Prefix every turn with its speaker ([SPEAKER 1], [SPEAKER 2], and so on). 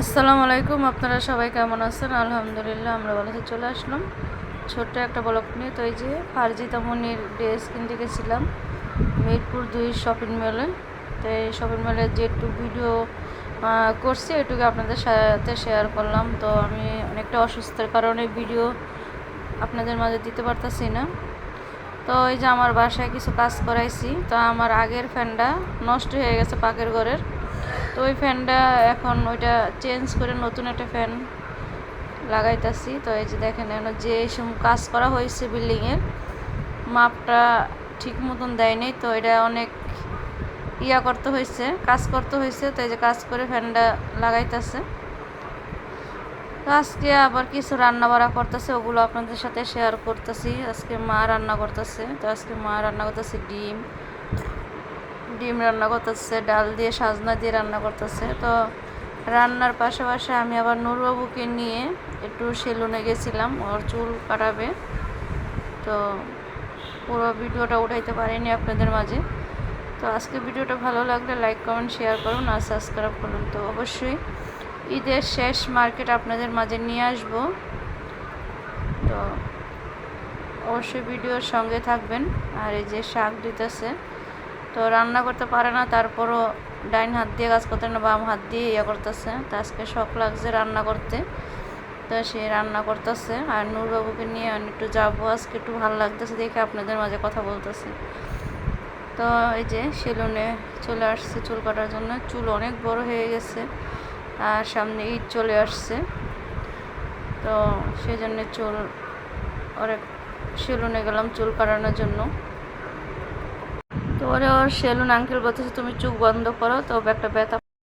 [SPEAKER 1] আসসালামু আলাইকুম, আপনারা সবাই কেমন আছেন? আলহামদুলিল্লাহ, আমরা আছি। চলে আসলাম ছোট্ট একটা ব্লক নিয়ে। তো এই যে ফারজিতা মনির ড্রেস কিনতে গেছিলাম মিরপুর দুই শপিং মলে। তো এই শপিং মলে যেটুকু ভিডিও করছি এটুকু আপনাদের সাথে শেয়ার করলাম। তো আমি অনেকটা অসুস্থের কারণে ভিডিও আপনাদের মাঝে দিতে পারতাছি না। তো এই যে আমার বাসায় কিছু কাজ করাইছি। তো আমার আগের ফ্যানটা নষ্ট হয়ে গেছে পাকের ঘরের। তো ওই ফ্যানটা এখন ওইটা চেঞ্জ করে নতুন একটা ফ্যান লাগাইতাছি। তো এই যে দেখেন, এখন যে কাজ করা হয়েছে বিল্ডিংয়ের, মাপটা ঠিক মতন দেয়নি তো এটা অনেক ইয়া করতে হয়েছে, কাজ করতে হয়েছে। তো এই যে কাজ করে ফ্যানটা লাগাইতেছে। তো আজকে আবার কিছু রান্না বাড়া করতেছে, ওগুলো আপনাদের সাথে শেয়ার করতেছি। আজকে মা রান্না করতেছে। তো আজকে মা রান্না করতেছে ডিম ডিম রান্না করতেছে, ডাল দিয়ে সাজনা দিয়ে রান্না করতেছে। তো রান্নার পাশাপাশি আমি আবার নূরবাবুকে নিয়ে একটু সেলুনে গেছিলাম, ওর চুল কাটাবে। তো পুরো ভিডিওটা উঠাইতে পারিনি আপনাদের মাঝে। তো আজকে ভিডিওটা ভালো লাগলে লাইক, কমেন্ট, শেয়ার করুন আর সাবস্ক্রাইব করুন। তো অবশ্যই ঈদের শেষ মার্কেট আপনাদের মাঝে নিয়ে আসব। তো অবশ্যই ভিডিওর সঙ্গে থাকবেন। আর এই যে শাক দিতেছে তো রান্না করতে পারে না, তারপরও ডাইন হাত দিয়ে কাজ করতে না, বাম হাত দিয়ে ইয়ে করতেছে। তো আজকে শখ লাগছে রান্না করতে। তো সে রান্না করতেছে। আর নূরবাবুকে নিয়ে আমি একটু যাব। আজকে একটু ভালো লাগতেছে দেখে আপনাদের মাঝে কথা বলতেছে। তো এই যে সেলুনে চলে আসছে চুল কাটার জন্য। চুল অনেক বড় হয়ে গেছে। আর সামনে ঈদ চলে আসছে। তো সেই জন্য চুল অনেক সেলুনে গেলাম চুল কাটানোর জন্য। তো ওরে ওর সেলুন আঙ্কেল বলতেছে তুমি চোখ বন্ধ করো তো একটা ব্যথা